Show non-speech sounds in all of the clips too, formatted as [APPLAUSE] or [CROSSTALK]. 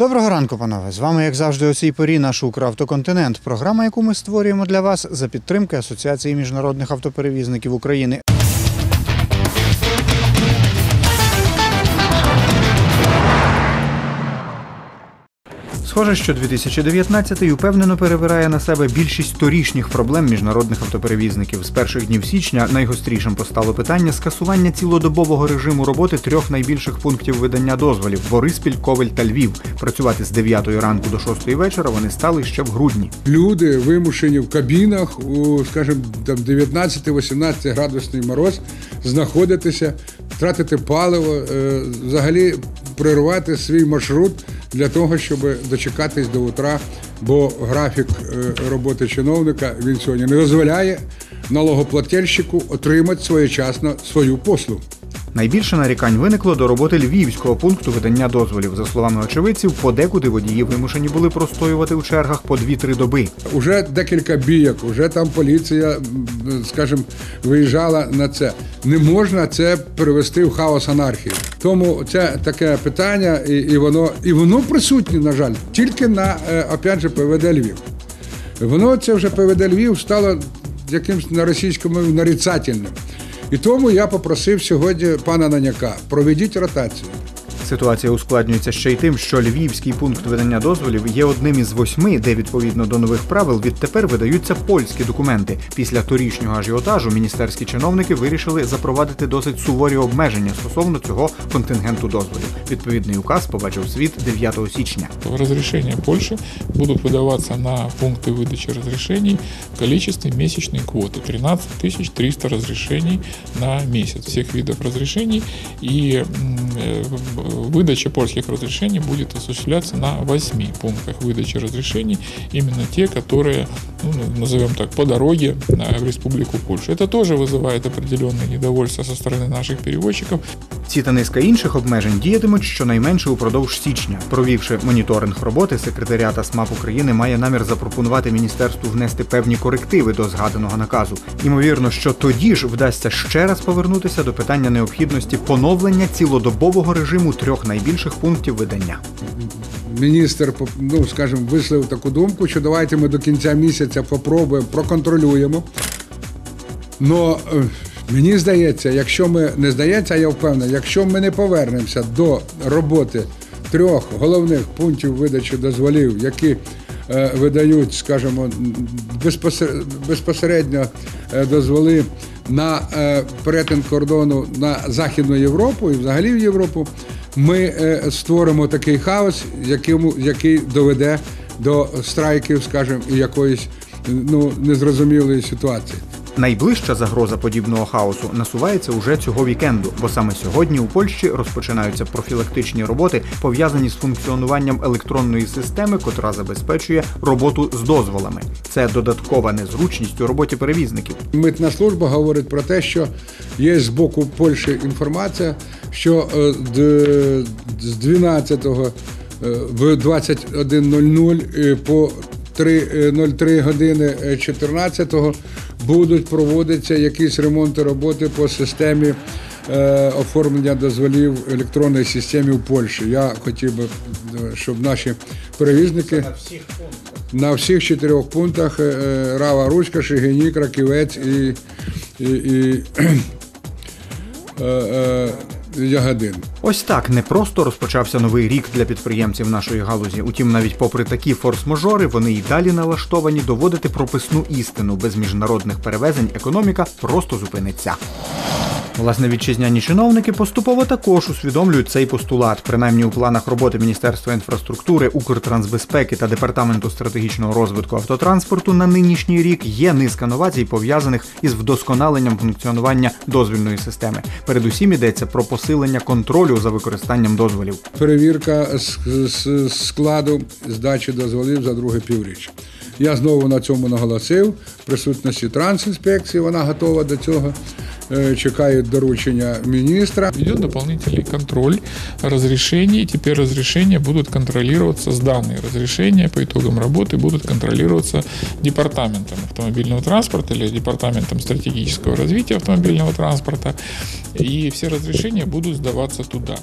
Доброго ранку, панове. З вами, як завжди, у цій порі наш Укравтоконтинент. Програма, яку ми створюємо для вас за підтримки Асоціації міжнародних автоперевізників України. Схоже, що 2019-й упевнено перебирає на себе більшість торішніх проблем міжнародних автоперевізників. З перших днів січня найгострішим постало питання скасування цілодобового режиму роботи трьох найбільших пунктів видання дозволів Бориспіль, Ковель та Львів. Працювати з 9 ранку до 6 вечора вони стали ще в грудні. Люди вимушені в кабінах у, скажімо, там 19-18 градусний мороз знаходитися, тратити паливо, е, взагалі прервати свій маршрут для того, щоб дочекатись до утра, бо графік е, роботи чиновника він сьогодні не дозволяє налогоплательщику отримати своєчасно свою послугу. Найбільше нарікань виникло до роботи львівського пункту видання дозволів. За словами очевидців, подекуди водії вимушені були простоювати у чергах по 2-3 доби. Уже декілька бійок, вже там поліція, скажімо, виїжджала на це. Не можна це перевести в хаос анархії. Тому це таке питання, і, і воно і воно присутнє, на жаль, тільки на е, опять же ПВД Львів. Воно це вже ПВД Львів стало якимсь на російському нарицательним. І тому я попросив сьогодні пана Наняка, проведіть ротацію Ситуація ускладнюється ще й тим, що львівський пункт видання дозволів є одним із восьми, де відповідно до нових правил відтепер видаються польські документи. Після торішнього ажіотажу міністерські чиновники вирішили запровадити досить суворі обмеження стосовно цього контингенту дозволів. Відповідний указ побачив світ 9 січня. Разрешения Польши будут выдаваться на пункты выдачи разрешений в количестве месячной квоты 13 300 разрешений на месяц всех видов разрешений и м, э, выдача польских разрешений будет осуществляться на 8 пунктах выдачи разрешений, именно те, которые, ну, назовем так, по дороге э, в Республику Польшу. Это тоже вызывает определенное недовольство со стороны наших перевозчиков, Ці та низка інших обмежень діятимуть щонайменше упродовж січня. Провівши моніторинг роботи, секретаріата СМАП України має намір запропонувати міністерству внести певні корективи до згаданого наказу. Ймовірно, що тоді ж вдасться ще раз повернутися до питання необхідності поновлення цілодобового режиму трьох найбільших пунктів видання. міністр ну, скажімо, висловив таку думку, що давайте ми до кінця місяця попробуємо, проконтролюємо. Но е, мені здається, якщо ми не здається, я впевнений, якщо ми не повернемося до роботи трьох головних пунктів видачі дозволів, які е, видають, скажімо, безпосер- безпосередньо е, дозволи на е, перетин кордону на Західну Європу і взагалі в Європу, ми е, створимо такий хаос, якому, який доведе до страйків, скажімо, і якоїсь ну, незрозумілої ситуації. Найближча загроза подібного хаосу насувається уже цього вікенду, бо саме сьогодні у Польщі розпочинаються профілактичні роботи, пов'язані з функціонуванням електронної системи, котра забезпечує роботу з дозволами. Це додаткова незручність у роботі перевізників. Митна служба говорить про те, що є з боку Польщі інформація, що е, з 12 е, в 21.00 е, по 3.03 години е, 14-го будуть проводитися якісь ремонти роботи по системі е, оформлення дозволів електронної системи в Польщі. Я хотів би, е, щоб наші перевізники на всіх чотирьох пунктах е, Рава Ручка, Шигині, Краківець і, і, і [CLEARS THROAT] Ягодин. Ось так не просто розпочався новий рік для підприємців нашої галузі. Утім, навіть попри такі форс-мажори, вони й далі налаштовані доводити прописну істину. Без міжнародних перевезень економіка просто зупиниться. Власне, вітчизняні чиновники поступово також усвідомлюють цей постулат. Принаймні у планах роботи Міністерства інфраструктури, Укртрансбезпеки та департаменту стратегічного розвитку автотранспорту на нинішній рік є низка новацій, пов'язаних із вдосконаленням функціонування дозвільної системи. Передусім йдеться про посилення контролю за використанням дозволів. Перевірка складу здачі дозволів за друге півріччя. Я знову на цьому наголосив. Присутності трансінспекції вона готова до цього. Е, чекають доручення міністра. Идет дополнительный контроль разрешений. Теперь разрешения будут контролироваться, сданные разрешения по итогам работы будут контролироваться департаментом автомобильного транспорта или департаментом стратегического развития автомобильного транспорта. И все разрешения будут сдаваться туда.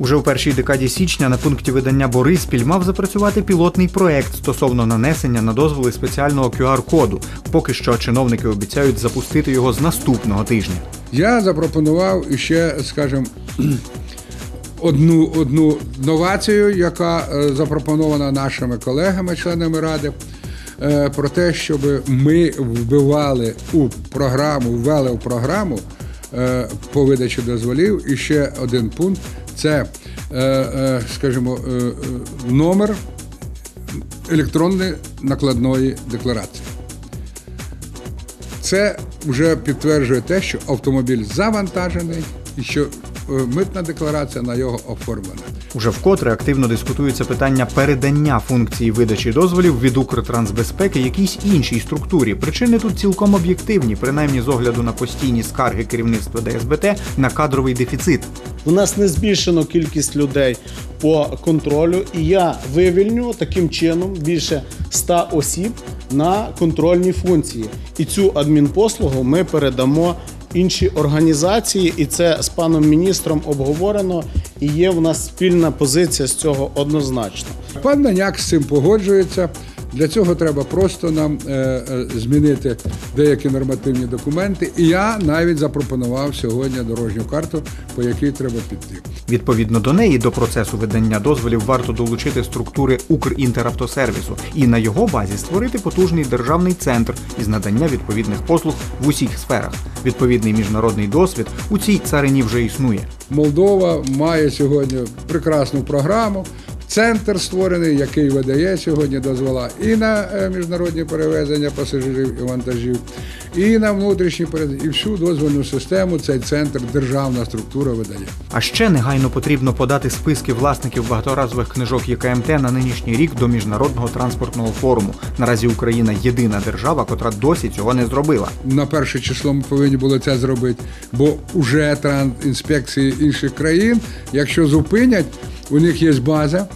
Уже у першій декаді січня на пункті видання Бориспіль мав запрацювати пілотний проект стосовно нанесення на дозволи спеціального QR-коду. Поки що чиновники обіцяють запустити його з наступного тижня. Я запропонував іще, скажімо, [CLEARS THROAT] одну, одну новацію, яка е, запропонована нашими колегами, членами ради, е, про те, щоб ми вбивали у програму, ввели в програму е, по видачі дозволів. І ще один пункт це, е, е, скажімо, е, номер електронної накладної декларації. Це вже підтверджує те, що автомобіль завантажений і що митна декларація на його оформлена. Уже вкотре активно дискутується питання передання функції видачі дозволів від Укртрансбезпеки якійсь іншій структурі. Причини тут цілком об'єктивні, принаймні з огляду на постійні скарги керівництва ДСБТ на кадровий дефіцит. У нас не збільшено кількість людей по контролю, і я вивільню таким чином більше 100 осіб на контрольні функції. І цю адмінпослугу ми передамо іншій організації, і це з паном міністром обговорено. І є в нас спільна позиція з цього однозначно. Пан Наняк з цим погоджується. Для цього треба просто нам е, е, змінити деякі нормативні документи. І я навіть запропонував сьогодні дорожню карту, по якій треба піти. Відповідно до неї, до процесу видання дозволів варто долучити структури Укрінтеравтосервісу і на його базі створити потужний державний центр із надання відповідних послуг в усіх сферах. Відповідний міжнародний досвід у цій царині вже існує. Молдова має сьогодні прекрасну програму. Центр створений, який видає сьогодні дозвола і на е, міжнародні перевезення пасажирів і вантажів, і на внутрішні перевезення, і всю дозвольну систему цей центр державна структура видає. А ще негайно потрібно подати списки власників багаторазових книжок ЄКМТ на нинішній рік до міжнародного транспортного форуму. Наразі Україна єдина держава, котра досі цього не зробила. На перше число ми повинні були це зробити, бо вже інспекції інших країн, якщо зупинять, у них є база,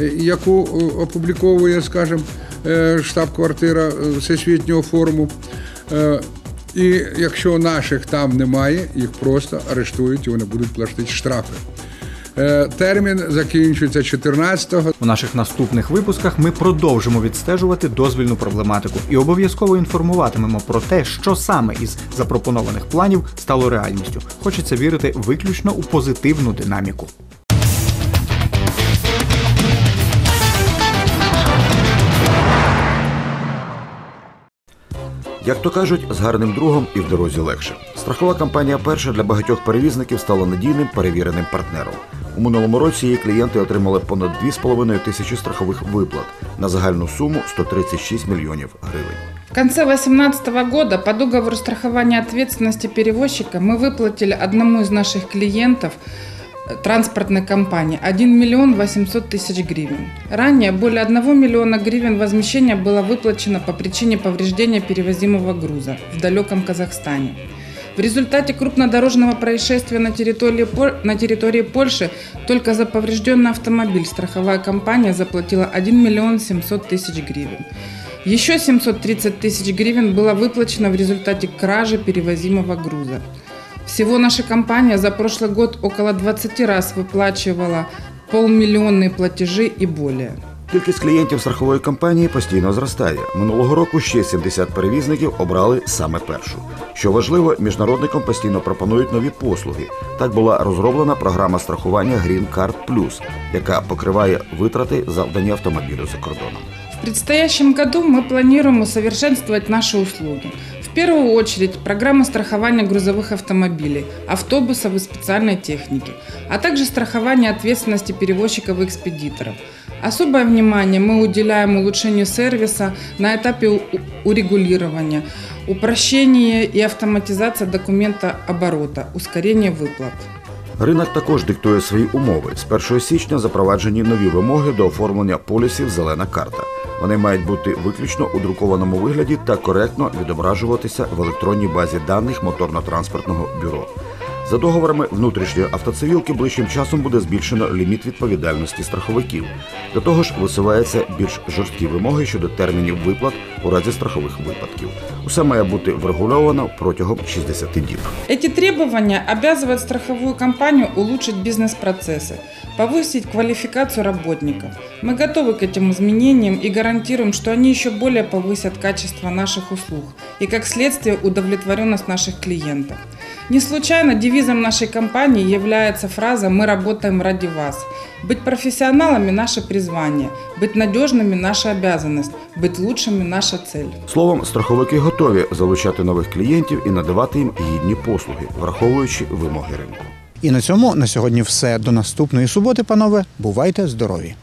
е, яку е, опубліковує, скажімо, е, штаб-квартира Всесвітнього форуму. І якщо наших там немає, їх просто арештують і вони будуть платити штрафи. Термін закінчується 14-го. У наших наступних випусках ми продовжимо відстежувати дозвільну проблематику і обов'язково інформуватимемо про те, що саме із запропонованих планів стало реальністю. Хочеться вірити виключно у позитивну динаміку. Як то кажуть, з гарним другом і в дорозі легше. Страхова компанія перша для багатьох перевізників стала надійним перевіреним партнером. У минулому році її клієнти отримали понад 2,5 тисячі страхових виплат на загальну суму 136 мільйонів гривень. В конце 2018 года по договору страхования ответственности перевозчика мы выплатили одному из наших клиентов э, транспортной компании 1 миллион 800 тысяч гривен. Ранее более 1 миллиона гривен возмещения было выплачено по причине повреждения перевозимого груза в далеком Казахстане. В результате крупнодорожного происшествия на территории, на территории Польши только за поврежденный автомобиль страховая компания заплатила 1 миллион 700 тысяч гривен. Еще 730 тысяч гривен было выплачено в результате кражи перевозимого груза. Всего наша компания за прошлый год около 20 раз выплачивала полмиллионные платежи и более. Кількість клієнтів страхової компанії постійно зростає. Минулого року ще 70 перевізників обрали саме першу. Що важливо, міжнародникам постійно пропонують нові послуги. Так була розроблена програма страхування Green Card Plus, яка покриває витрати завдані автомобілю за кордоном. В предстоящем году мы планируем усовершенствовать наши услуги. В первую очередь программа страхования грузовых автомобилей, автобусов и специальной техники, а также страхование ответственности перевозчиков и экспедиторов. Особое внимание мы уделяем улучшению сервиса на этапе у- урегулирования, упрощение и автоматизация документа оборота, ускорение выплат. Ринок також диктує свої умови. З 1 січня запроваджені нові вимоги до оформлення полісів Зелена карта. Вони мають бути виключно у друкованому вигляді та коректно відображуватися в електронній базі даних моторно-транспортного бюро. За договорами внутрішньої автоцивілки ближчим часом буде збільшено ліміт відповідальності страховиків. До того ж, висуваються більш жорсткі вимоги щодо термінів виплат у разі страхових випадків. Усе має бути врегульовано протягом 60 діб. Эти требования обязывают страховую компанию улучшить бизнес-процессы, повысить квалификацию работников. Мы готовы к этим изменениям и гарантируем, что они еще более повысят качество наших услуг и, как следствие, удовлетворенность наших клиентов. Не случайно девизом нашей компании является фраза «Мы работаем ради вас». Быть профессионалами – наше призвание, быть надежными – наша обязанность, быть лучшими – наша цель. Словом, страховики готові залучати нових клієнтів і надавати їм гідні послуги, враховуючи вимоги ринку. І на цьому на сьогодні все. До наступної суботи, панове. Бувайте здорові!